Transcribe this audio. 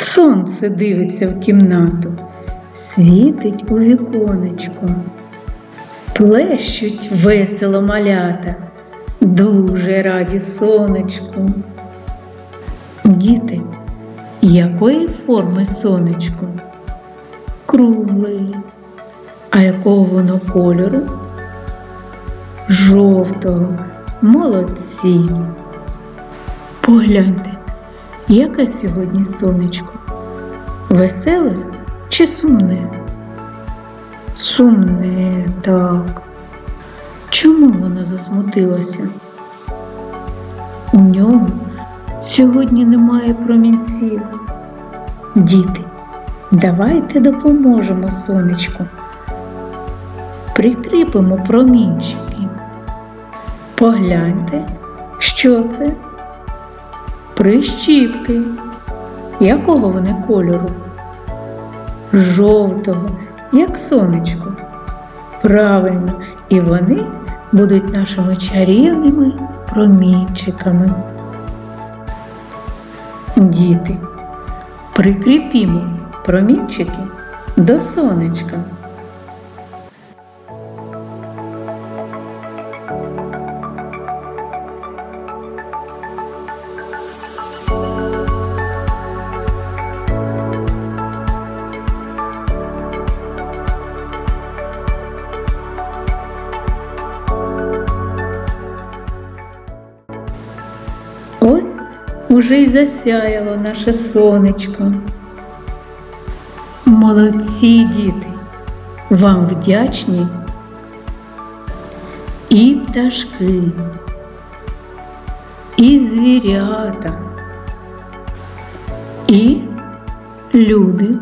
Сонце дивиться в кімнату, світить у віконечко. Плещуть весело малята, дуже раді сонечку. Діти, якої форми сонечко? Круглої. А якого воно кольору? Жовтого. Молодці. Погляньте, яке сьогодні сонечко? Веселе чи сумне? Сумне, так. Чому воно засмутилося? У нього сьогодні немає промінців. Діти, давайте допоможемо сонечку. Прикріпимо промінчики. Погляньте, що це? Прищіпки. Якого вони кольору? Жовтого, як сонечко. Правильно, і вони будуть нашими чарівними промінчиками. Діти, прикріпімо промінчики до сонечка. Уже й засяяло наше сонечко. Молодці діти, вам вдячні і пташки, і звірята, і люди.